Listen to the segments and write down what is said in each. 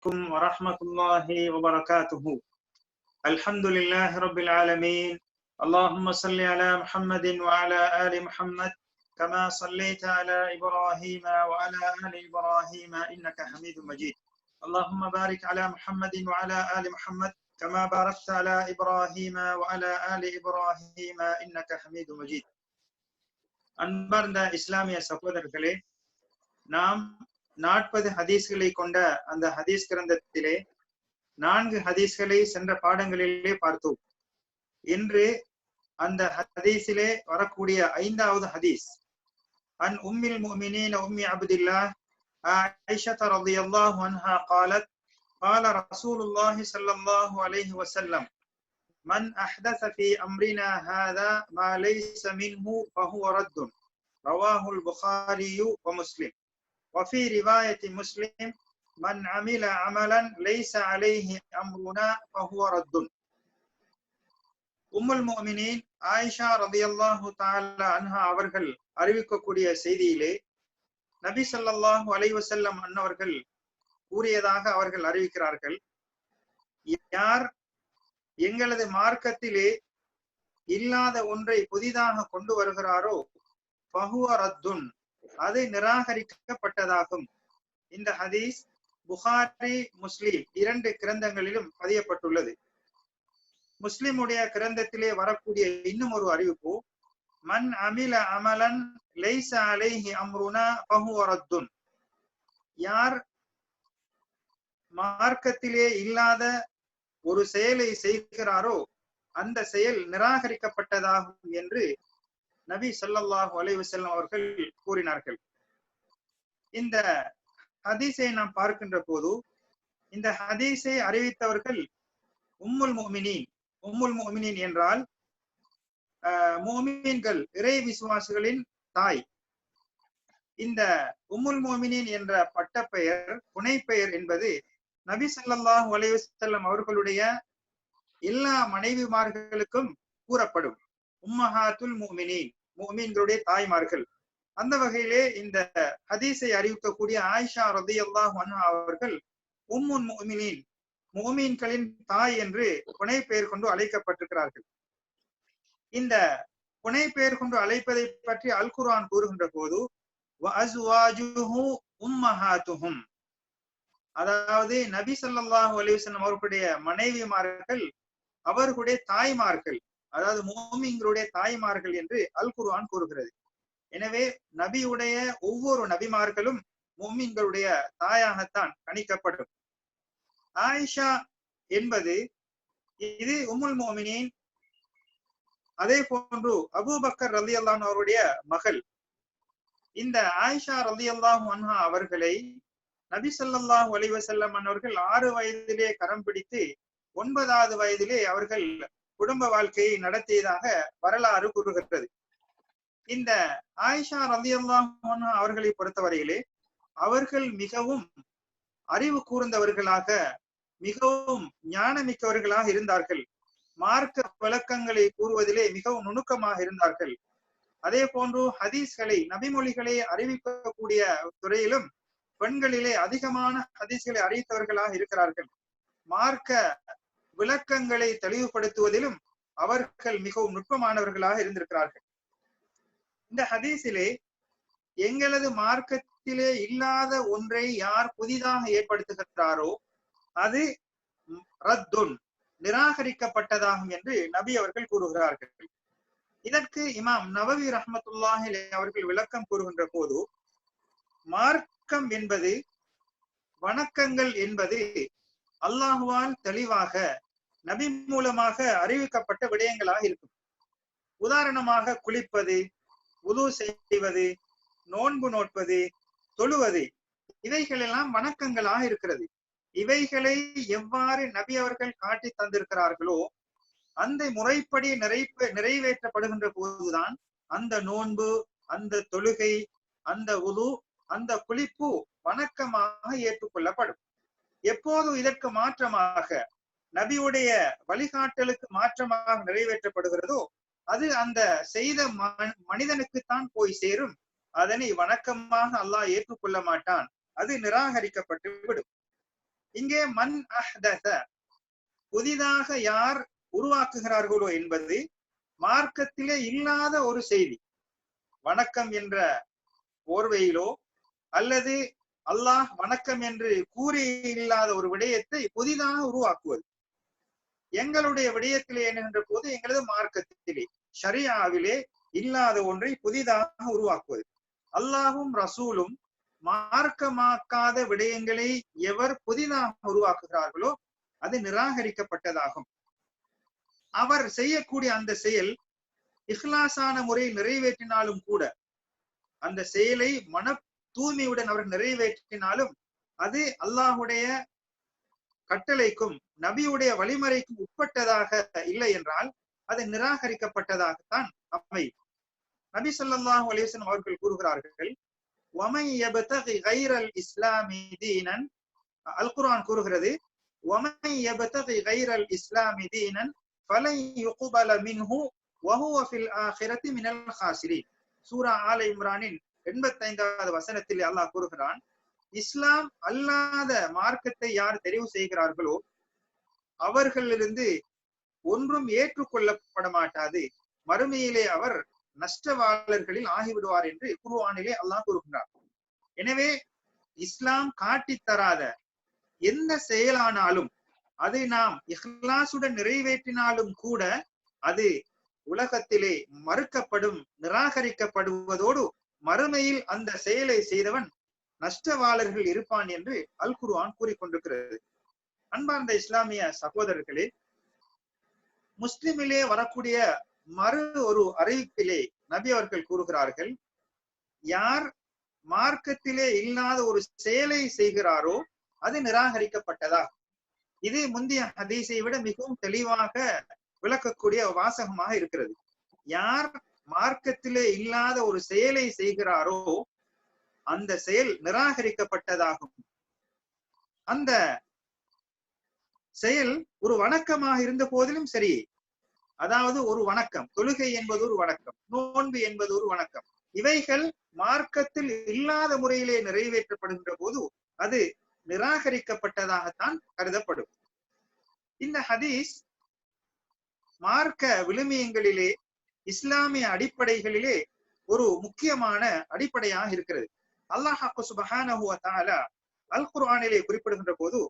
عليكم ورحمة الله وبركاته الحمد لله رب العالمين اللهم صل على محمد وعلى آل محمد كما صليت على إبراهيم وعلى آل إبراهيم إنك حميد مجيد اللهم بارك على محمد وعلى آل محمد كما باركت على إبراهيم وعلى آل إبراهيم إنك حميد مجيد அன்பார்ந்த இஸ்லாமிய சகோதரர்களே நாம் நாற்பது ஹதீஸ்களை கொண்ட அந்த ஹதீஸ் கிரந்தத்திலே நான்கு ஹதீஸ்களை சென்ற பாடங்களிலே பார்த்தோம் இன்று அந்த ஹதீஸிலே வரக்கூடிய ஐந்தாவது ஹதீஸ் அன் உம்மில் முஃமினீன் உம்மி அப்துல்லாஹ் عائشة رضي الله عنها قالت قال رسول الله صلى الله عليه وسلم من أحدث في أمرنا هذا ما ليس منه فهو رد رواه البخاري ومسلم وفي رواية مسلم من عمل عملا ليس عليه أمرنا فهو رد உம்முல் முஃமினீன் ஆயிஷா ரதியல்லாஹு தஆலா அன்ஹா அவர்கள் அறிவிக்கக்கூடிய செய்தியிலே நபி ஸல்லல்லாஹு அலைஹி வஸல்லம் அன்னவர்கள் கூறியதாக அவர்கள் அறிவிக்கிறார்கள் யார் எங்களது மார்க்கத்திலே இல்லாத ஒன்றை புதிதாக கொண்டு வருகிறாரோ பஹுவ ரத்துன் அது நிராகரிக்கப்பட்டதாகும். இந்த ஹதீஸ் புகாரி முஸ்லிம் இரண்டு கிரந்தங்களிலும் பதியப்பட்டுள்ளது. முஸ்லிமுடைய கிரந்தத்திலே வரக்கூடிய இன்னும் ஒரு அறிவிப்பு மன் அமில அமலன் லைச அலைஹி அம்ருனா பஹுவரத்துன் யார் மார்க்கத்திலே இல்லாத ஒரு செயலை செய்கிறாரோ அந்த செயல் நிராகரிக்கப்பட்டதாகும் என்று நபி ஸல்லல்லாஹு அலைவசல்லம் அவர்கள் கூறினார்கள். இந்த ஹதீஸை நாம் பார்க்கின்ற போது இந்த ஹதீஸை அறிவித்தவர்கள் உம்முல் மோமினின் உம்முல் மோமினின் என்றால் மோமின்கள் இறை விசுவாசிகளின் தாய். இந்த உம்முல் மோமினின் என்ற பட்டப்பெயர் புனைப்பெயர் என்பது நபி சல்லாஹ் அலைஹி அவர்களுடைய எல்லா மனைவிமார்களுக்கும் கூறப்படும். உம்மஹாத்துல் மோமினின் முஃமின்களுடைய தாய்மார்கள். அந்த வகையிலே இந்த ஹதீஸை அறிவிக்கக்கூடிய ஆயிஷா ரதி அல்லாஹ் அவர்கள் உம்முன் முஃமினீன் முஃமின்களின் தாய் என்று புனை பெயர் கொண்டு அழைக்கப்பட்டிருக்கிறார்கள். இந்த புனை பெயர் கொண்டு அழைப்பதை பற்றி அல் குரான் கூறுகின்ற போது உம்மஹாத்துஹும் அதாவது நபி சல்லாஹூ அலிவசன் அவர்களுடைய மனைவிமார்கள் அவர்களுடைய தாய்மார்கள் அதாவது மோமிங்களுடைய தாய்மார்கள் என்று அல் குர்ஆன் கூறுகிறது. எனவே நபியுடைய ஒவ்வொரு நபிமார்களும் மோமின்களுடைய தாயாகத்தான் கணிக்கப்படும். ஆயிஷா என்பது இது உம்முல் மோமினின் அதே போன்று அபூபக்கர் ரலி அல்லான் அவருடைய மகள். இந்த ஆயிஷா ரலி அல்லாஹ் அன்ஹா அவர்களை நபி சொல்லாஹு அலைவசல்லம் அவர்கள் ஆறு வயதிலே கரம் பிடித்து ஒன்பதாவது வயதிலே அவர்கள் குடும்ப வாழ்க்கையை நடத்தியதாக வரலாறு கூறுகிறது. இந்த ஆயிஷா ரலி அவர்களை பொறுத்தவரையிலே அவர்கள் மிகவும் அறிவு கூர்ந்தவர்களாக மிகவும் ஞானமிக்கவர்களாக இருந்தார்கள். மார்க்க விளக்கங்களை கூறுவதிலே மிகவும் நுணுக்கமாக இருந்தார்கள். அதே போன்று ஹதீஸ்களை நபிமொழிகளை அறிவிக்கக்கூடிய துறையிலும் பெண்களிலே அதிகமான ஹதீஸ்களை அறிவித்தவர்களாக இருக்கிறார்கள். மார்க்க விளக்கங்களை தெளிவுபடுத்துவதிலும் அவர்கள் மிகவும் நுட்பமானவர்களாக இருந்திருக்கிறார்கள். இந்த ஹதீஸிலே எங்களது மார்க்கத்திலே இல்லாத ஒன்றை யார் புதிதாக ஏற்படுத்துகிறாரோ அது ரத்துன் நிராகரிக்கப்பட்டதாகும் என்று நபி அவர்கள் கூறுகிறார்கள். இதற்கு இமாம் நவவி ரஹமத்துல்லாஹி அவர்கள் விளக்கம் கூறுகின்ற போது மார்க்கம் என்பது வணக்கங்கள் என்பது அல்லாஹுவால் தெளிவாக நபி மூலமாக அறிவிக்கப்பட்ட விடயங்களாக இருக்கும். உதாரணமாக குளிப்பது உது செய்வது நோன்பு நோட்பது தொழுவது இவைகள் எல்லாம் வணக்கங்களாக இருக்கிறது. இவைகளை எவ்வாறு நபி அவர்கள் காட்டி தந்திருக்கிறார்களோ அந்த முறைப்படி நிறைப்ப நிறைவேற்றப்படுகின்ற போதுதான் அந்த நோன்பு அந்த தொழுகை அந்த உது அந்த குளிப்பு வணக்கமாக ஏற்றுக்கொள்ளப்படும். எப்போதும் இதற்கு மாற்றமாக நபியுடைய வழிகாட்டலுக்கு மாற்றமாக நிறைவேற்றப்படுகிறதோ அது அந்த செய்த மனிதனுக்குத்தான் போய் சேரும். அதனை வணக்கமாக அல்லாஹ் ஏற்றுக்கொள்ள மாட்டான். அது நிராகரிக்கப்பட்டு விடும் இங்கே மன் அஹ்தத புதிதாக யார் உருவாக்குகிறார்களோ என்பது மார்க்கத்திலே இல்லாத ஒரு செய்தி. வணக்கம் என்ற போர்வையிலோ அல்லது அல்லாஹ் வணக்கம் என்று கூறி இல்லாத ஒரு விடயத்தை புதிதாக உருவாக்குவது. எங்களுடைய விடயத்திலே என்கின்ற போது எங்களது மார்க்கத்திலே ஷரியாவிலே இல்லாத ஒன்றை புதிதாக உருவாக்குவது. அல்லாஹும் ரசூலும் மார்க்கமாக்காத விடயங்களை எவர் புதிதாக உருவாக்குகிறார்களோ அது நிராகரிக்கப்பட்டதாகும். அவர் செய்யக்கூடிய அந்த செயல் இஹ்லாசான முறையில் நிறைவேற்றினாலும் கூட அந்த செயலை மன தூய்மையுடன் அவர் நிறைவேற்றினாலும் அது அல்லாஹுடைய கட்டளைக்கும் நபியுடைய வழிமுறைக்கும் உட்பட்டதாக இல்லை என்றால் அது நிராகரிக்கப்பட்டதாகத்தான் அமையும். நபி சொல்லாஹ் அலிவசன் அவர்கள் கூறுகிறார்கள் ஒமை எபத்தகி கைரல் இஸ்லாமி தீனன். அல் குரான் கூறுகிறது ஒமை எபத்தகி கைரல் இஸ்லாமி தீனன் ஃபலை யுகுபல மின்ஹு வஹுவ ஃபில் ஆஹிரத்தி மினல் ஹாசிரி சூரா ஆல இம்ரானின் எண்பத்தி ஐந்தாவது வசனத்தில் அல்லாஹ் கூறுகிறான் இஸ்லாம் அல்லாத மார்க்கத்தை யார் தெரிவு செய்கிறார்களோ அவர்களிலிருந்து ஒன்றும் ஏற்றுக்கொள்ளப்பட மாட்டாது. மறுமையிலே அவர் நஷ்டவாளர்களில் ஆகிவிடுவார் என்று குருவானிலே அல்லாஹ் கூறுகிறார் எனவே இஸ்லாம் காட்டித் தராத எந்த செயலானாலும் அதை நாம் இஹ்லாசுடன் நிறைவேற்றினாலும் கூட அது உலகத்திலே மறுக்கப்படும் நிராகரிக்கப்படுவதோடு மறுமையில் அந்த செயலை செய்தவன் நஷ்டவாளர்கள் இருப்பான் என்று அல் குருவான் கூறிக்கொண்டிருக்கிறது. அன்பார்ந்த இஸ்லாமிய சகோதரர்களே முஸ்லிமிலே வரக்கூடிய மறு ஒரு அறிவிப்பிலே நபி அவர்கள் கூறுகிறார்கள் யார் மார்க்கத்திலே இல்லாத ஒரு செயலை செய்கிறாரோ அது நிராகரிக்கப்பட்டதா? இது முந்தைய ஹதீஸை விட மிகவும் தெளிவாக விளக்கக்கூடிய வாசகமாக இருக்கிறது. யார் மார்க்கத்திலே இல்லாத ஒரு செயலை செய்கிறாரோ அந்த செயல் நிராகரிக்கப்பட்டதாகும். அந்த செயல் ஒரு வணக்கமாக இருந்த போதிலும் சரி. அதாவது ஒரு வணக்கம். தொழுகை என்பது ஒரு வணக்கம். நோன்பு என்பது ஒரு வணக்கம். இவைகள் மார்க்கத்தில் இல்லாத முறையிலே நிறைவேற்றப்படுகின்ற போது அது நிராகரிக்கப்பட்டதாகத்தான் கருதப்படும். இந்த ஹதீஸ் மார்க்க விழுமியங்களிலே இஸ்லாமிய அடிப்படைகளிலே ஒரு முக்கியமான அடிப்படையாக இருக்கிறது. அல்லாஹாக்கு சுபஹானஹு வ அல் குர்ஆனிலே குறிப்பிடுகின்ற போது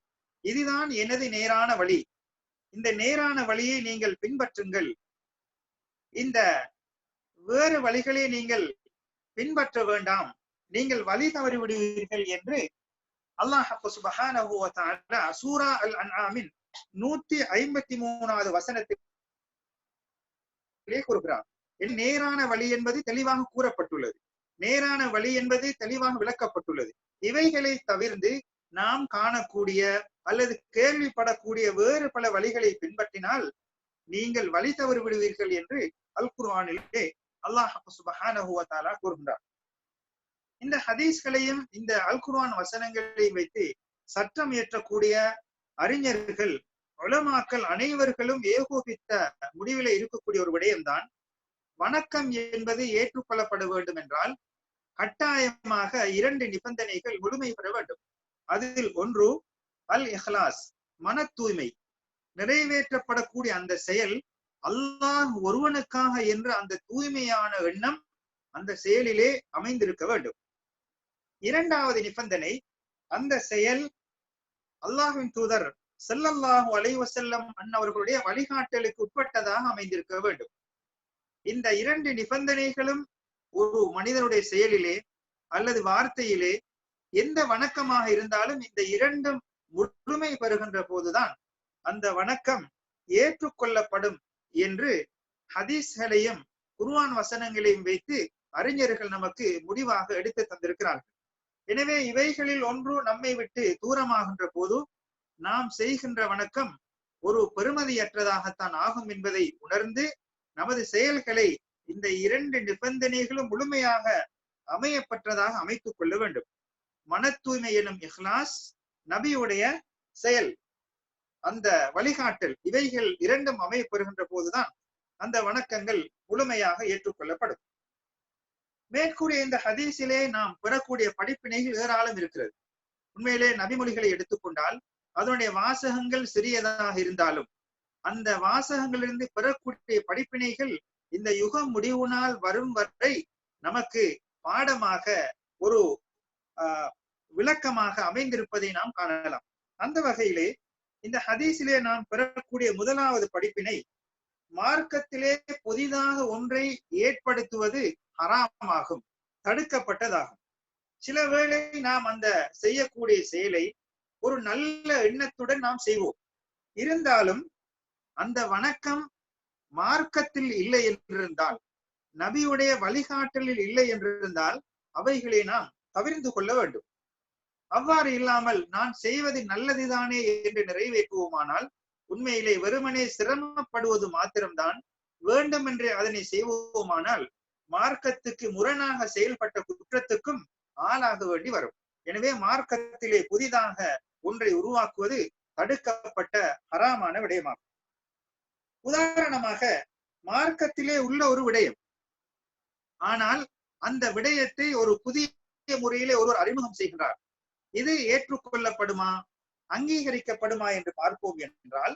இதுதான் எனது நேரான வழி. இந்த நேரான வழியை நீங்கள் பின்பற்றுங்கள். இந்த வேறு வழிகளை நீங்கள் பின்பற்ற வேண்டாம். நீங்கள் வழி தவறி விடுவீர்கள் என்று அல்லாஹ் சுபஹான வ சூரா அல் அன்ஆமின் நூத்தி ஐம்பத்தி மூணாவது வசனத்திலே கூறுகிறார். என் நேரான வழி என்பது தெளிவாக கூறப்பட்டுள்ளது. நேரான வழி என்பது தெளிவாக விளக்கப்பட்டுள்ளது. இவைகளை தவிர்ந்து நாம் காணக்கூடிய அல்லது கேள்விப்படக்கூடிய வேறு பல வழிகளை பின்பற்றினால் நீங்கள் வழி தவறு விடுவீர்கள் என்று அல் குர்ஆனிலே அல்லாஹ் சுபஹானஹுவத்தாலா கூறுகின்றார். இந்த ஹதீஸ்களையும் இந்த அல் குர்ஆன் வசனங்களையும் வைத்து சட்டம் இயற்றக்கூடிய அறிஞர்கள் உலமாக்கள் அனைவர்களும் ஏகோபித்த முடிவில இருக்கக்கூடிய ஒரு விடயம்தான். வணக்கம் என்பது ஏற்றுக்கொள்ளப்பட வேண்டும் என்றால் கட்டாயமாக இரண்டு நிபந்தனைகள் முழுமை பெற வேண்டும். அதில் ஒன்று அல் இஹ்லாஸ் மன தூய்மை. நிறைவேற்றப்படக்கூடிய அந்த செயல் அல்லாஹ் ஒருவனுக்காக என்ற அந்த தூய்மையான எண்ணம் அந்த செயலிலே அமைந்திருக்க வேண்டும். இரண்டாவது நிபந்தனை அந்த செயல் அல்லாஹின் தூதர் செல்லல்லாஹு அலைவசல்லம் அன்னவர்களுடைய வழிகாட்டலுக்கு உட்பட்டதாக அமைந்திருக்க வேண்டும். இந்த இரண்டு நிபந்தனைகளும் ஒரு மனிதனுடைய செயலிலே அல்லது வார்த்தையிலே எந்த வணக்கமாக இருந்தாலும் இந்த இரண்டும் முழுமை பெறுகின்ற போதுதான் அந்த வணக்கம் ஏற்றுக்கொள்ளப்படும் என்று ஹதீஸ்களையும் குருவான் வசனங்களையும் வைத்து அறிஞர்கள் நமக்கு முடிவாக எடுத்து தந்திருக்கிறார்கள். எனவே இவைகளில் ஒன்று நம்மை விட்டு தூரமாகின்ற போது நாம் செய்கின்ற வணக்கம் ஒரு பெருமதியற்றதாகத்தான் ஆகும் என்பதை உணர்ந்து நமது செயல்களை இந்த இரண்டு நிபந்தனைகளும் முழுமையாக அமையப்பட்டதாக அமைத்துக் கொள்ள வேண்டும். மன தூய்மை எனும் இஹ்லாஸ் நபியுடைய செயல். அந்த வழிகாட்டல் இவைகள் இரண்டும் அமையப்பெறுகின்ற போதுதான் அந்த வணக்கங்கள் முழுமையாக ஏற்றுக்கொள்ளப்படும். மேற்கூறிய இந்த ஹதீஸிலே நாம் பெறக்கூடிய படிப்பினைகள் ஏராளம் இருக்கிறது. உண்மையிலே நபிமொழிகளை எடுத்துக்கொண்டால் அதனுடைய வாசகங்கள் சிறியதாக இருந்தாலும் அந்த வாசகங்களிலிருந்து பெறக்கூடிய படிப்பினைகள் இந்த யுகம் முடிவு நாள் வரும் வரை நமக்கு பாடமாக ஒரு ஆஹ் விளக்கமாக அமைந்திருப்பதை நாம் காணலாம். அந்த வகையிலே இந்த ஹதீஸிலே நாம் பெறக்கூடிய முதலாவது படிப்பினை மார்க்கத்திலே புதிதாக ஒன்றை ஏற்படுத்துவது ஹராமாகும் தடுக்கப்பட்டதாகும். சில வேளை நாம் அந்த செய்யக்கூடிய செயலை ஒரு நல்ல எண்ணத்துடன் நாம் செய்வோம். இருந்தாலும் அந்த வணக்கம் மார்க்கத்தில் இல்லை என்றிருந்தால் நபியுடைய வழிகாட்டலில் இல்லை என்றிருந்தால் அவைகளை நாம் தவிர்ந்து கொள்ள வேண்டும். அவ்வாறு இல்லாமல் நான் செய்வது நல்லதுதானே என்று நிறைவேற்றுவோமானால் உண்மையிலே வெறுமனே சிரமப்படுவது மாத்திரம்தான் வேண்டுமென்றே அதனை செய்வோமானால் மார்க்கத்துக்கு முரணாக செயல்பட்ட குற்றத்துக்கும் ஆளாக வேண்டி வரும். எனவே மார்க்கத்திலே புதிதாக ஒன்றை உருவாக்குவது தடுக்கப்பட்ட அறாமான விடயமாகும். உதாரணமாக மார்க்கத்திலே உள்ள ஒரு விடயம். ஆனால் அந்த விடயத்தை ஒரு புதிய முறையிலே ஒருவர் அறிமுகம் செய்கின்றார். இது ஏற்றுக்கொள்ளப்படுமா? அங்கீகரிக்கப்படுமா என்று பார்ப்போம் என்றால்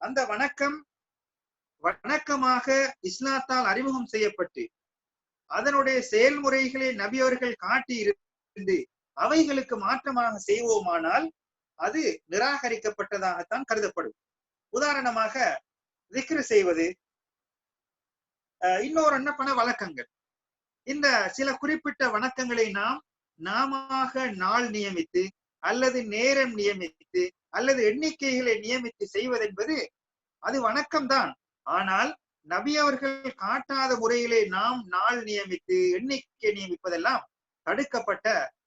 அந்த வணக்கம் வணக்கமாக இஸ்லாத்தால் அறிமுகம் செய்யப்பட்டு அதனுடைய செயல்முறைகளை நபியவர்கள் காட்டி இருந்து அவைகளுக்கு மாற்றமாக செய்வோமானால் அது நிராகரிக்கப்பட்டதாகத்தான் கருதப்படும். உதாரணமாக திக்ரு செய்வது. இன்னொரு என்ன வழக்கங்கள். இந்த சில குறிப்பிட்ட வணக்கங்களை நாம் நாம நாள் நியமித்து அல்லது நேரம் நியமித்து அல்லது எண்ணிக்கைகளை நியமித்து செய்வதென்பது அது வணக்கம்தான். ஆனால் நபி அவர்கள் காட்டாத முறையிலே நாம் நாள் நியமித்து எண்ணிக்கை நியமிப்பதெல்லாம் தடுக்கப்பட்ட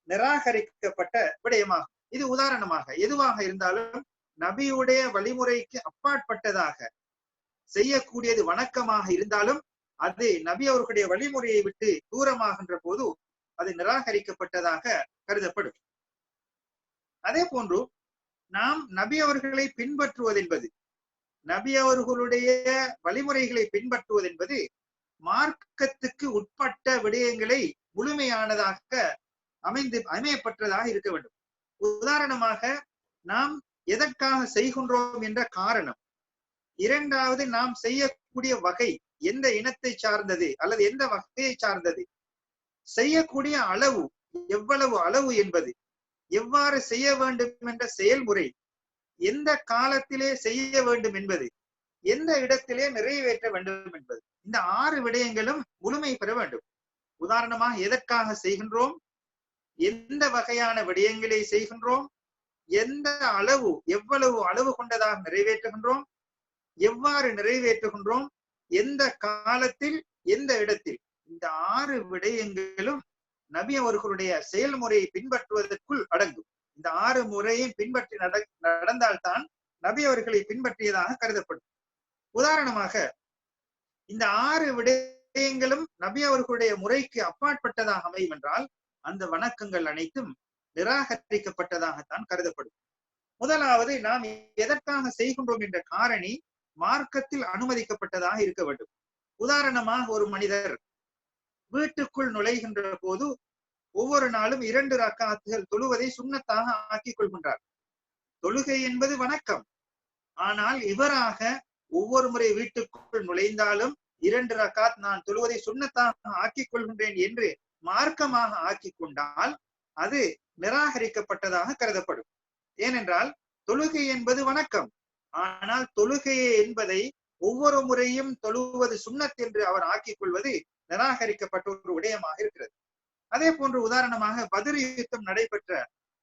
நிராகரிக்கப்பட்ட விடயமாகும் இது உதாரணமாக எதுவாக இருந்தாலும் நபியுடைய வழிமுறைக்கு அப்பாற்பட்டதாக செய்யக்கூடியது வணக்கமாக இருந்தாலும் அது நபி அவர்களுடைய வழிமுறையை விட்டு தூரமாகின்ற போது அது நிராகரிக்கப்பட்டதாக கருதப்படும். அதே போன்று நாம் நபி அவர்களை பின்பற்றுவது என்பது நபி அவர்களுடைய வழிமுறைகளை பின்பற்றுவது என்பது மார்க்கத்துக்கு உட்பட்ட விடயங்களை முழுமையானதாக அமைந்து அமையப்பட்டதாக இருக்க வேண்டும். உதாரணமாக நாம் எதற்காக செய்கின்றோம் என்ற காரணம். இரண்டாவது நாம் செய்யக்கூடிய வகை எந்த இனத்தை சார்ந்தது அல்லது எந்த வகையை சார்ந்தது? செய்யக்கூடிய அளவு எவ்வளவு அளவு என்பது? எவ்வாறு செய்ய வேண்டும் என்ற செயல்முறை? எந்த காலத்திலே செய்ய வேண்டும் என்பது? எந்த இடத்திலே நிறைவேற்ற வேண்டும் என்பது? இந்த ஆறு விடயங்களும் முழுமை பெற வேண்டும். உதாரணமாக எதற்காக செய்கின்றோம்? எந்த வகையான விடயங்களை செய்கின்றோம்? எந்த அளவு எவ்வளவு அளவு கொண்டதாக நிறைவேற்றுகின்றோம்? எவ்வாறு நிறைவேற்றுகின்றோம்? எந்த காலத்தில் எந்த இடத்தில்? இந்த ஆறு விடயங்களும் நபி அவர்களுடைய செயல்முறையை பின்பற்றுவதற்குள் அடங்கும். இந்த ஆறு முறையும் பின்பற்றி நட நடந்தால்தான் நபி அவர்களை பின்பற்றியதாக கருதப்படும். உதாரணமாக இந்த ஆறு விடயங்களும் நபி அவர்களுடைய முறைக்கு அப்பாற்பட்டதாக அமையும் என்றால் அந்த வணக்கங்கள் அனைத்தும் நிராகரிக்கப்பட்டதாகத்தான் கருதப்படும். முதலாவது நாம் எதற்காக செய்கின்றோம் என்ற காரணி மார்க்கத்தில் அனுமதிக்கப்பட்டதாக இருக்க வேண்டும். உதாரணமாக ஒரு மனிதர் வீட்டுக்குள் நுழைகின்ற போது ஒவ்வொரு நாளும் இரண்டு ரக்காத்துகள் தொழுவதை சுண்ணத்தாக ஆக்கிக் கொள்கின்றார். தொழுகை என்பது வணக்கம். ஆனால் இவராக ஒவ்வொரு முறை வீட்டுக்குள் நுழைந்தாலும் இரண்டு ரக்காத் நான் தொழுவதை சுண்ணத்தாக ஆக்கிக் கொள்கின்றேன் என்று மார்க்கமாக ஆக்கிக் கொண்டால் அது நிராகரிக்கப்பட்டதாக கருதப்படும். ஏனென்றால் தொழுகை என்பது வணக்கம். ஆனால் தொழுகையே என்பதை ஒவ்வொரு முறையும் தொழுவது சுண்ணத் என்று அவர் ஆக்கிக் கொள்வது நிராகரிக்கப்பட்ட ஒரு விடயமாக இருக்கிறது. அதே போன்று உதாரணமாக பதிர் யுத்தம் நடைபெற்ற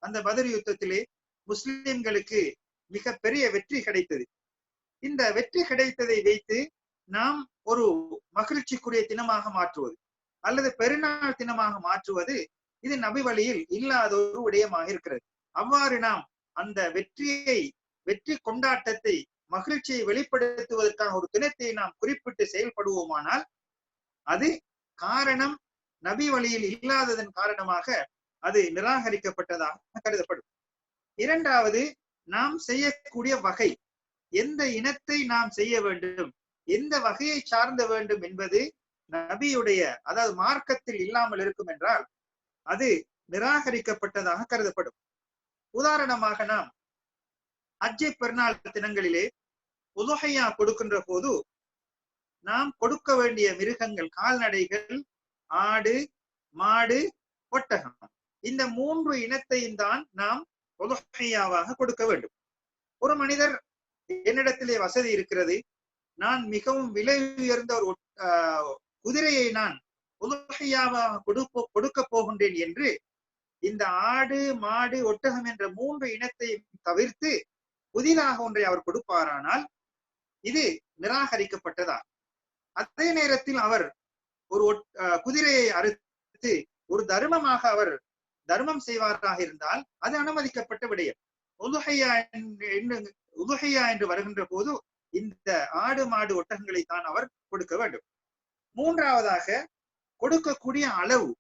அந்த பதிர் யுத்தத்திலே முஸ்லிம்களுக்கு மிக பெரிய வெற்றி கிடைத்தது. இந்த வெற்றி கிடைத்ததை வைத்து நாம் ஒரு மகிழ்ச்சிக்குரிய தினமாக மாற்றுவது அல்லது பெருநாள் தினமாக மாற்றுவது இது நபி வழியில் இல்லாத ஒரு விடயமாக இருக்கிறது. அவ்வாறு நாம் அந்த வெற்றியை வெற்றி கொண்டாட்டத்தை மகிழ்ச்சியை வெளிப்படுத்துவதற்கான ஒரு தினத்தை நாம் குறிப்பிட்டு செயல்படுவோமானால் அது காரணம் நபி வழியில் இல்லாததன் காரணமாக அது நிராகரிக்கப்பட்டதாக கருதப்படும். இரண்டாவது நாம் செய்யக்கூடிய வகை. எந்த இனத்தை நாம் செய்ய வேண்டும்? எந்த வகையை சார்ந்த வேண்டும் என்பது நபியுடைய அதாவது மார்க்கத்தில் இல்லாமல் இருக்கும் என்றால் அது நிராகரிக்கப்பட்டதாக கருதப்படும். உதாரணமாக நாம் அஜ்ஜை பெருநாள் தினங்களிலே உதுகையா கொடுக்கின்ற போது நாம் கொடுக்க வேண்டிய மிருகங்கள் கால்நடைகள் ஆடு மாடு ஒட்டகம். இந்த மூன்று இனத்தையும் தான் நாம் உதுகையாவாக கொடுக்க வேண்டும். ஒரு மனிதர் என்னிடத்திலே வசதி இருக்கிறது. நான் மிகவும் விலை உயர்ந்த ஒரு ஒட்- ஆஹ் குதிரையை நான் உதுகையாவாக கொடுப்போ கொடுக்க போகின்றேன் என்று இந்த ஆடு மாடு ஒட்டகம் என்ற மூன்று இனத்தையும் தவிர்த்து புதிதாக ஒன்றை அவர் கொடுப்பாரானால் இது நிராகரிக்கப்பட்டதா? அதே நேரத்தில் அவர் ஒரு ஒட்- குதிரையை அறுத்து ஒரு தர்மமாக அவர் தர்மம் செய்வாராக இருந்தால் அது அனுமதிக்கப்பட்ட விடயம். உதுகையா என்று- என்று வருகின்ற போது இந்த ஆடு மாடு ஒட்டகங்களை தான் அவர் கொடுக்க வேண்டும். மூன்றாவதாக கொடுக்கக்கூடிய அளவு.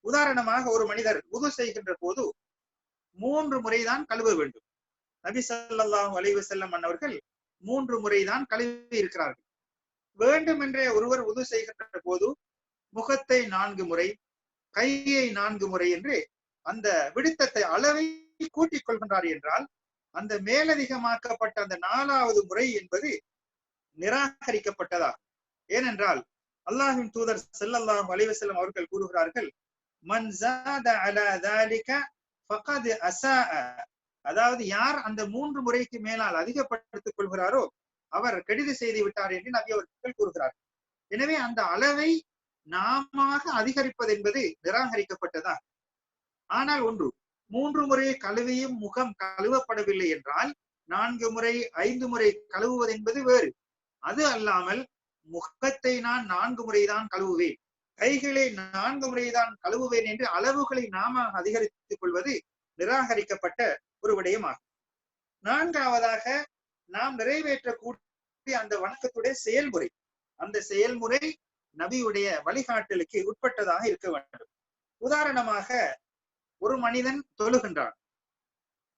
உதாரணமாக ஒரு மனிதர் உது செய்கின்ற போது மூன்று முறைதான் கழுவ வேண்டும். நபி சல்லாஹூ அலைவு செல்லம் அன்னவர்கள் மூன்று முறைதான் கழுவி இருக்கிறார்கள். வேண்டுமென்றே ஒருவர் உது செய்கின்ற போது முகத்தை நான்கு முறை கையை நான்கு முறை என்று அந்த விடுத்தத்தை அளவை கூட்டிக் கொள்கின்றார் என்றால் அந்த மேலதிகமாக்கப்பட்ட அந்த நாலாவது முறை என்பது நிராகரிக்கப்பட்டதா ஏனென்றால் அல்லாஹின் தூதர் செல்லல்லாஹ் அலைவசல்லம் அவர்கள் கூறுகிறார்கள் மன் ஜாத அலா தாலிக ஃபகத் அசா அதாவது யார் அந்த மூன்று முறைக்கு மேலால் அதிகப்படுத்திக் கொள்கிறாரோ அவர் கெடுதி செய்து விட்டார் என்று நபி அவர்கள் கூறுகிறார் எனவே அந்த அளவை நாம அதிகரிப்பது என்பது நிராகரிக்கப்பட்டதா? ஆனால் ஒன்று மூன்று முறை கழுவியும் முகம் கழுவப்படவில்லை என்றால் நான்கு முறை ஐந்து முறை கழுவுவது என்பது வேறு. அது அல்லாமல் முகத்தை நான் நான்கு முறைதான் கழுவுவேன். கைகளை நான்கு முறைதான் கழுவுவேன் என்று அளவுகளை நாம அதிகரித்துக் கொள்வது நிராகரிக்கப்பட்ட ஒரு விடயம் ஆகும் நான்காவதாக நாம் நிறைவேற்றக்கூடிய அந்த வணக்கத்துடைய செயல்முறை. அந்த செயல்முறை நபியுடைய வழிகாட்டலுக்கு உட்பட்டதாக இருக்க வேண்டும். உதாரணமாக ஒரு மனிதன் தொழுகின்றான்.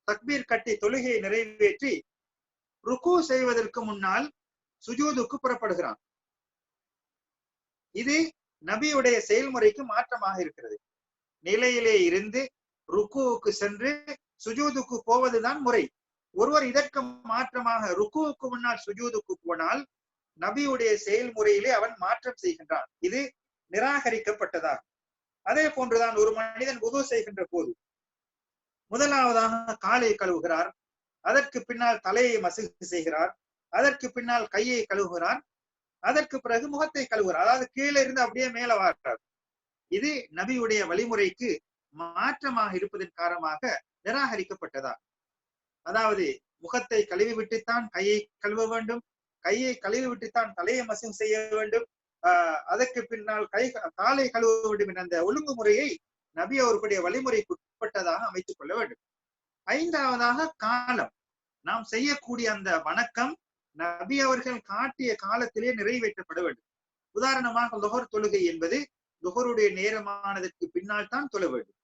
தக்பீர் கட்டி தொழுகையை நிறைவேற்றி ருக்கு செய்வதற்கு முன்னால் சுஜூதுக்கு புறப்படுகிறான். இது நபியுடைய செயல்முறைக்கு மாற்றமாக இருக்கிறது. நிலையிலே இருந்து ருக்குவுக்கு சென்று சுஜூதுக்கு போவதுதான் முறை. ஒருவர் இதற்கு மாற்றமாக ருக்குவுக்கு முன்னால் சுஜூதுக்கு போனால் நபியுடைய செயல்முறையிலே அவன் மாற்றம் செய்கின்றான். இது நிராகரிக்கப்பட்டதா அதே போன்றுதான் ஒரு மனிதன் உதவு செய்கின்ற போது முதலாவதாக காலை கழுவுகிறார் அதற்கு பின்னால் தலையை மசகு செய்கிறார் அதற்கு பின்னால் கையை கழுவுகிறார் அதற்கு பிறகு முகத்தை கழுவுகிறார். அதாவது கீழே இருந்து அப்படியே மேல வாடுறார் இது நபியுடைய வழிமுறைக்கு மாற்றமாக இருப்பதன் காரணமாக நிராகரிக்கப்பட்டதா? அதாவது முகத்தை கழுவி விட்டுத்தான் கையை கழுவ வேண்டும். கையை கழுவி விட்டுத்தான் தலையை மசம் செய்ய வேண்டும். ஆஹ் அதற்கு பின்னால் கை காலை கழுவ வேண்டும் என்ற அந்த ஒழுங்குமுறையை நபி அவர்களுடைய வழிமுறைக்கு உட்பட்டதாக அமைத்துக் கொள்ள வேண்டும். ஐந்தாவதாக காலம். நாம் செய்யக்கூடிய அந்த வணக்கம் நபி அவர்கள் காட்டிய காலத்திலே நிறைவேற்றப்பட வேண்டும். உதாரணமாக லுகர் தொழுகை என்பது லுகருடைய நேரமானதற்கு பின்னால் தான் தொழ வேண்டும்.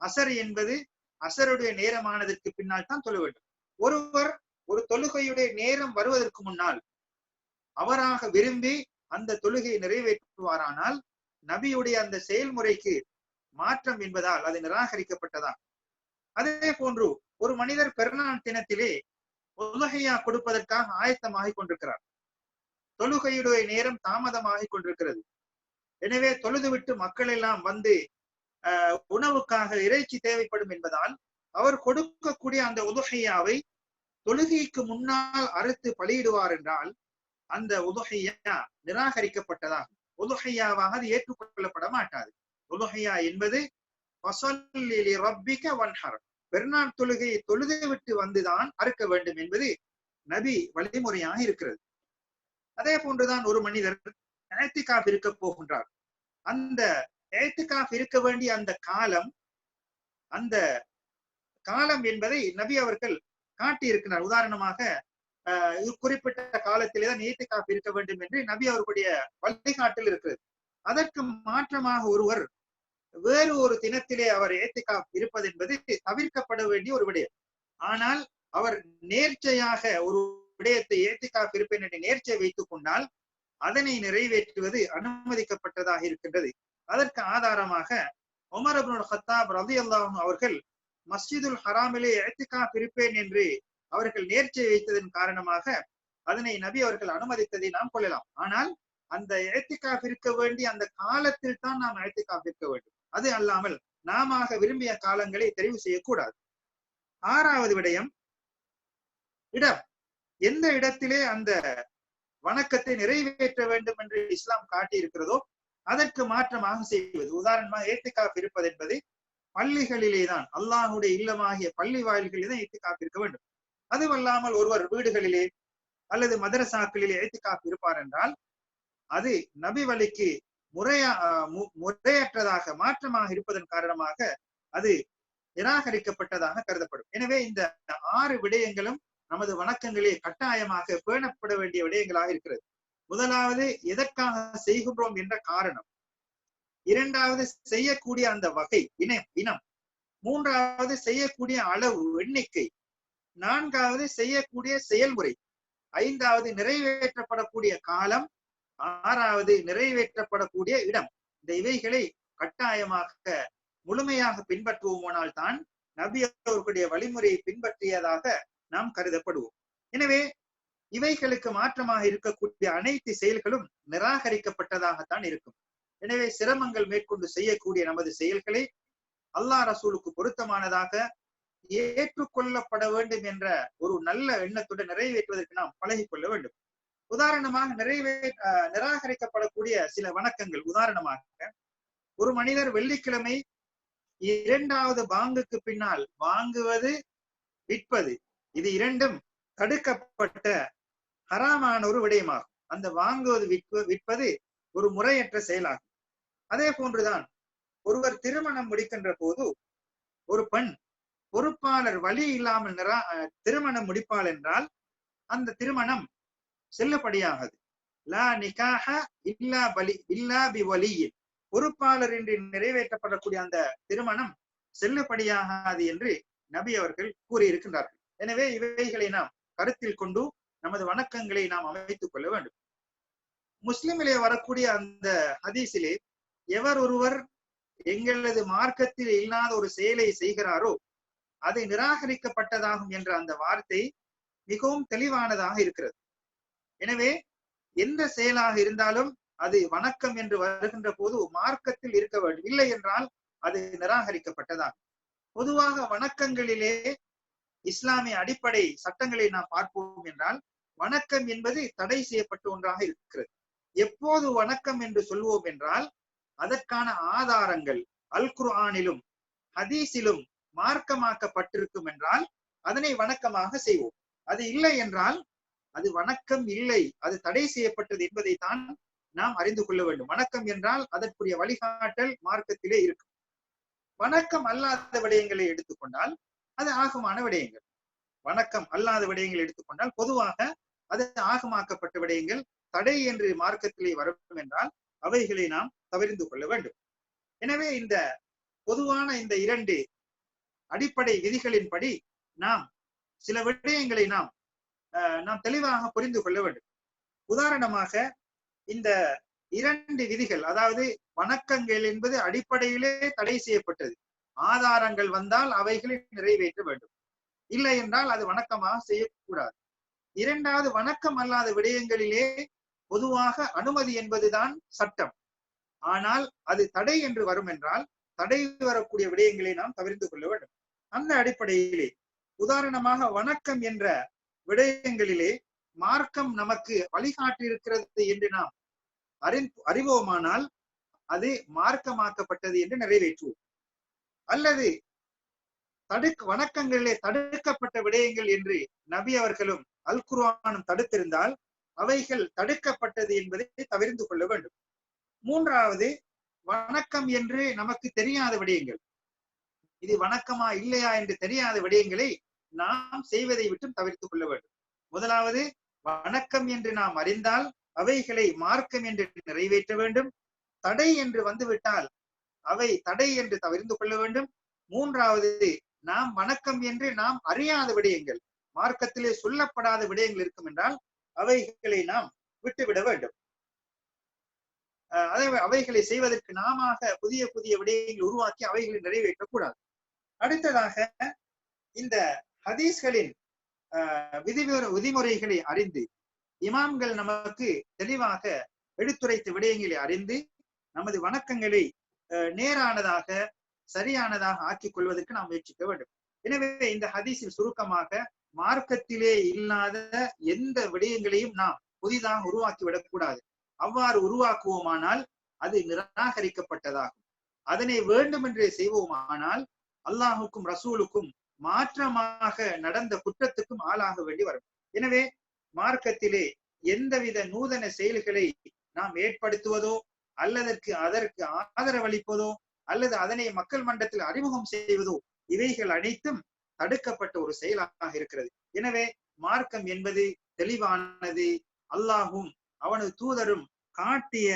அசர் என்பது அசருடைய நேரமானதற்கு பின்னால் தான் தொழ வேண்டும். ஒருவர் ஒரு தொழுகையுடைய நேரம் வருவதற்கு முன்னால் அவராக விரும்பி அந்த தொழுகையை நிறைவேற்றுவாரானால் நபியுடைய அந்த செயல்முறைக்கு மாற்றம் என்பதால் அது நிராகரிக்கப்பட்டதா அதே போன்று ஒரு மனிதர் பெருநாள் தினத்திலே உலகையா கொடுப்பதற்காக ஆயத்தமாகிக் கொண்டிருக்கிறார். தொழுகையுடைய நேரம் தாமதமாகிக் கொண்டிருக்கிறது. எனவே தொழுதுவிட்டு மக்கள் எல்லாம் வந்து உணவுக்காக இறைச்சி தேவைப்படும் என்பதால் அவர் கொடுக்கக்கூடிய அந்த உதுகையாவை தொழுகைக்கு முன்னால் அறுத்து பலியிடுவார் என்றால் அந்த உதுகையா நிராகரிக்கப்பட்டதாகும் உதுகையாவாக அது ஏற்றுக்கொள்ளப்பட மாட்டாது. உதுகையா என்பது ரப்பிக்க வன்ஹர். பெருநாள் தொழுகையை தொழுது விட்டு வந்துதான் அறுக்க வேண்டும் என்பது நபி வழிமுறையாக இருக்கிறது. அதே போன்றுதான் ஒரு மனிதர் ஏத்திகாப் இருக்க போகின்றார். அந்த ஏத்திகாப் இருக்க வேண்டிய அந்த காலம் அந்த காலம் என்பதை நபி அவர்கள் காட்டி இருக்கிறார் உதாரணமாக குறிப்பிட்ட காலத்திலே தான் ஏத்திகாப் இருக்க வேண்டும் என்று நபி அவர்களுடைய வழிகாட்டில் இருக்கிறது. அதற்கு மாற்றமாக ஒருவர் வேறு ஒரு தினத்திலே அவர் ஏத்துக்காப் இருப்பது என்பது தவிர்க்கப்பட வேண்டிய ஒரு விடயம். ஆனால் அவர் நேர்ச்சையாக ஒரு விடயத்தை ஏத்துக்காப் இருப்பேன் என்று நேர்ச்சை வைத்துக் கொண்டால் அதனை நிறைவேற்றுவது அனுமதிக்கப்பட்டதாக இருக்கின்றது. அதற்கு ஆதாரமாக உமர் அபுல் ஹத்தாப் ரதி அல்லாஹும் அவர்கள் மஸ்ஜிதுல் ஹராமிலே ஏத்திகாப் பிரிப்பேன் என்று அவர்கள் நேர்ச்சி வைத்ததன் காரணமாக அதனை நபி அவர்கள் அனுமதித்ததை நாம் கொள்ளலாம். ஆனால் அந்த எத்திகா இருக்க வேண்டிய அந்த காலத்தில் தான் நாம் எழுத்திக்காப் இருக்க வேண்டும். அது அல்லாமல் நாம விரும்பிய காலங்களை தெரிவு செய்யக்கூடாது. ஆறாவது விடயம் இடம். எந்த இடத்திலே அந்த வணக்கத்தை நிறைவேற்ற வேண்டும் என்று இஸ்லாம் காட்டி இருக்கிறதோ அதற்கு மாற்றமாக செய்வது. உதாரணமாக ஏத்திகாப் இருப்பது என்பது பள்ளிகளிலே தான் அல்லாஹுடைய இல்லமாகிய பள்ளி வாயில்களிலே தான் ஏத்திகாப் இருக்க வேண்டும். அதுவல்லாமல் ஒருவர் வீடுகளிலே அல்லது மதரசாக்களிலே ஏத்திகாப் இருப்பார் என்றால் அது நபி வழிக்கு முறையா முறையற்றதாக மாற்றமாக இருப்பதன் காரணமாக அது நிராகரிக்கப்பட்டதாக கருதப்படும். எனவே இந்த ஆறு விடயங்களும் நமது வணக்கங்களே கட்டாயமாக பேணப்பட வேண்டிய விடயங்களாக இருக்கிறது. முதலாவது எதற்காக செய்கின்றோம் என்ற காரணம். இரண்டாவது செய்யக்கூடிய அந்த வகை இனம் இனம். மூன்றாவது செய்யக்கூடிய அளவு எண்ணிக்கை. நான்காவது செய்யக்கூடிய செயல்முறை. ஐந்தாவது நிறைவேற்றப்படக்கூடிய காலம். ஆறாவது நிறைவேற்றப்படக்கூடிய இடம். இந்த இவைகளை கட்டாயமாக முழுமையாக பின்பற்றுவோமானால் தான் நபி அவர்களுடைய வழிமுறையை பின்பற்றியதாக நாம் கருதப்படுவோம். எனவே இவைகளுக்கு மாற்றமாக இருக்கக்கூடிய அனைத்து செயல்களும் நிராகரிக்கப்பட்டதாகத்தான் இருக்கும். எனவே சிரமங்கள் மேற்கொண்டு செய்யக்கூடிய நமது செயல்களை அல்லாஹ் ரசூலுக்கு பொருத்தமானதாக ஏற்றுக்கொள்ளப்பட வேண்டும் என்ற ஒரு நல்ல எண்ணத்துடன் நிறைவேற்றுவதற்கு நாம் பழகி கொள்ள வேண்டும். உதாரணமாக நிறைவே நிராகரிக்கப்படக்கூடிய சில வணக்கங்கள். உதாரணமாக ஒரு மனிதர் வெள்ளிக்கிழமை இரண்டாவது பாங்குக்கு பின்னால் வாங்குவது விற்பது. இது இரண்டும் தடுக்கப்பட்ட ஹராமான ஒரு விடயமாகும். அந்த வாங்குவது விற்ப விற்பது ஒரு முறையற்ற செயலாகும். அதே போன்றுதான் ஒருவர் திருமணம் முடிக்கின்ற போது ஒரு பெண் பொறுப்பாளர் வழி இல்லாமல் நிரா திருமணம் முடிப்பாள் என்றால் அந்த திருமணம் செல்லுபடியாகாது. லா நிகாஹ இல்லா பலி இல்லா பி வலியில் பொறுப்பாளர் என்று நிறைவேற்றப்படக்கூடிய அந்த திருமணம் செல்லுபடியாகாது என்று நபி அவர்கள் கூறியிருக்கின்றார்கள். எனவே இவைகளை நாம் கருத்தில் கொண்டு நமது வணக்கங்களை நாம் அமைத்துக் கொள்ள வேண்டும். முஸ்லிமிலே வரக்கூடிய அந்த ஹதீஸிலே எவர் ஒருவர் எங்களது மார்க்கத்தில் இல்லாத ஒரு செயலை செய்கிறாரோ அது நிராகரிக்கப்பட்டதாகும் என்ற அந்த வார்த்தை மிகவும் தெளிவானதாக இருக்கிறது. எனவே எந்த செயலாக இருந்தாலும் அது வணக்கம் என்று வருகின்ற போது மார்க்கத்தில் இருக்க வேண்டும் இல்லை என்றால் அது நிராகரிக்கப்பட்டதாகும். பொதுவாக வணக்கங்களிலே இஸ்லாமிய அடிப்படை சட்டங்களை நாம் பார்ப்போம் என்றால் வணக்கம் என்பது தடை செய்யப்பட்ட ஒன்றாக இருக்கிறது. எப்போது வணக்கம் என்று சொல்வோம் என்றால் அதற்கான ஆதாரங்கள் அல் குர்ஆனிலும் ஹதீஸிலும் மார்க்கமாக்கப்பட்டிருக்கும் என்றால் அதனை வணக்கமாக செய்வோம். அது இல்லை என்றால் அது வணக்கம் இல்லை அது தடை செய்யப்பட்டது என்பதைத்தான் நாம் அறிந்து கொள்ள வேண்டும். வணக்கம் என்றால் அதற்குரிய வழிகாட்டல் மார்க்கத்திலே இருக்கும். வணக்கம் அல்லாத விடயங்களை எடுத்துக்கொண்டால் அது ஆகமான விடயங்கள். வணக்கம் அல்லாத விடயங்களை எடுத்துக்கொண்டால் பொதுவாக அது ஆகமாக்கப்பட்ட விடயங்கள் தடை என்று மார்க்கத்திலே வரும் என்றால் அவைகளை நாம் தவிர்ந்து கொள்ள வேண்டும். எனவே இந்த பொதுவான இந்த இரண்டு அடிப்படை விதிகளின்படி நாம் சில விடயங்களை நாம் நாம் தெளிவாக புரிந்து கொள்ள வேண்டும். உதாரணமாக இந்த இரண்டு விதிகள் அதாவது வணக்கங்கள் என்பது அடிப்படையிலே தடை செய்யப்பட்டது. ஆதாரங்கள் வந்தால் அவைகளை நிறைவேற்ற வேண்டும். இல்லை என்றால் அது வணக்கமாக செய்யக்கூடாது. இரண்டாவது வணக்கம் அல்லாத விடயங்களிலே பொதுவாக அனுமதி என்பதுதான் சட்டம். ஆனால் அது தடை என்று வரும் என்றால் தடை வரக்கூடிய விடயங்களை நாம் தவிர்த்து கொள்ள வேண்டும். அந்த அடிப்படையிலே உதாரணமாக வணக்கம் என்ற விடயங்களிலே மார்க்கம் நமக்கு வழிகாட்டியிருக்கிறது என்று நாம் அறி அறிவோமானால் அது மார்க்கமாக்கப்பட்டது என்று நிறைவேற்றுவோம். அல்லது தடுக்க வணக்கங்களிலே தடுக்கப்பட்ட விடயங்கள் என்று நபி அவர்களும் அல் குர்ஆனும் தடுத்திருந்தால் அவைகள் தடுக்கப்பட்டது என்பதை தவிர்த்து கொள்ள வேண்டும். மூன்றாவது வணக்கம் என்று நமக்கு தெரியாத விடயங்கள். இது வணக்கமா இல்லையா என்று தெரியாத விடயங்களை நாம் செய்வதை விட்டும் தவிர்த்து கொள்ள வேண்டும். முதலாவது வணக்கம் என்று நாம் அறிந்தால் அவைகளை மார்க்கம் என்று நிறைவேற்ற வேண்டும். தடை என்று வந்துவிட்டால் அவை தடை என்று தவிர்த்து கொள்ள வேண்டும். மூன்றாவது நாம் வணக்கம் என்று நாம் அறியாத விடயங்கள். மார்க்கத்திலே சொல்லப்படாத விடயங்கள் இருக்கும் என்றால் அவைகளை நாம் விட்டுவிட வேண்டும். அதை அவைகளை செய்வதற்கு நாம புதிய புதிய விடயங்களை உருவாக்கி அவைகளை நிறைவேற்றக்கூடாது. அடுத்ததாக இந்த ஹதீஸ்களின் அஹ், விதிமுறை விதிமுறைகளை அறிந்து இமாம்கள் நமக்கு தெளிவாக எடுத்துரைத்த விடயங்களை அறிந்து நமது வணக்கங்களை அஹ், நேரானதாக சரியானதாக ஆக்கிக் கொள்வதற்கு நாம் முயற்சிக்க வேண்டும். எனவே இந்த ஹதீஸில் சுருக்கமாக மார்க்கத்திலே இல்லாத எந்த விடயங்களையும் நாம் புதிதாக உருவாக்கி விடக்கூடாது அவ்வாறு உருவாக்குவோமானால் அது நிராகரிக்கப்பட்டதாகும். அதனை வேண்டுமென்றே செய்வோமானால் அல்லாஹுக்கும் ரசூலுக்கும் மாற்றமாக நடந்த குற்றத்துக்கும் ஆளாக வேண்டி வரும். எனவே மார்க்கத்திலே எந்தவித நூதன செயல்களை நாம் ஏற்படுத்துவதோ அல்லதற்கு அதற்கு ஆதரவளிப்பதோ அல்லது அதனை மக்கள் மன்றத்தில் அறிமுகம் செய்வதோ இவைகள் அனைத்தும் தடுக்கப்பட்ட ஒரு செயலாக இருக்கிறது. எனவே மார்க்கம் என்பது தெளிவானது. அல்லாஹும் அவனது தூதரும் காட்டிய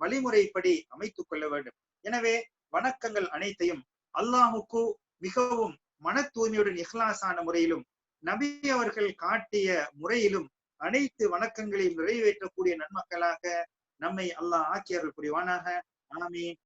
வழிமுறைப்படி அமைத்துக் கொள்ள வேண்டும். எனவே வணக்கங்கள் அனைத்தையும் அல்லாஹுக்கு மிகவும் மன தூய்மையுடன் இஹ்லாசான முறையிலும் நபி அவர்கள் காட்டிய முறையிலும் அனைத்து வணக்கங்களையும் நிறைவேற்றக்கூடிய நன்மக்களாக நம்மை அல்லாஹ் ஆக்கியர்கள் புரிவானாக ஆமீன்.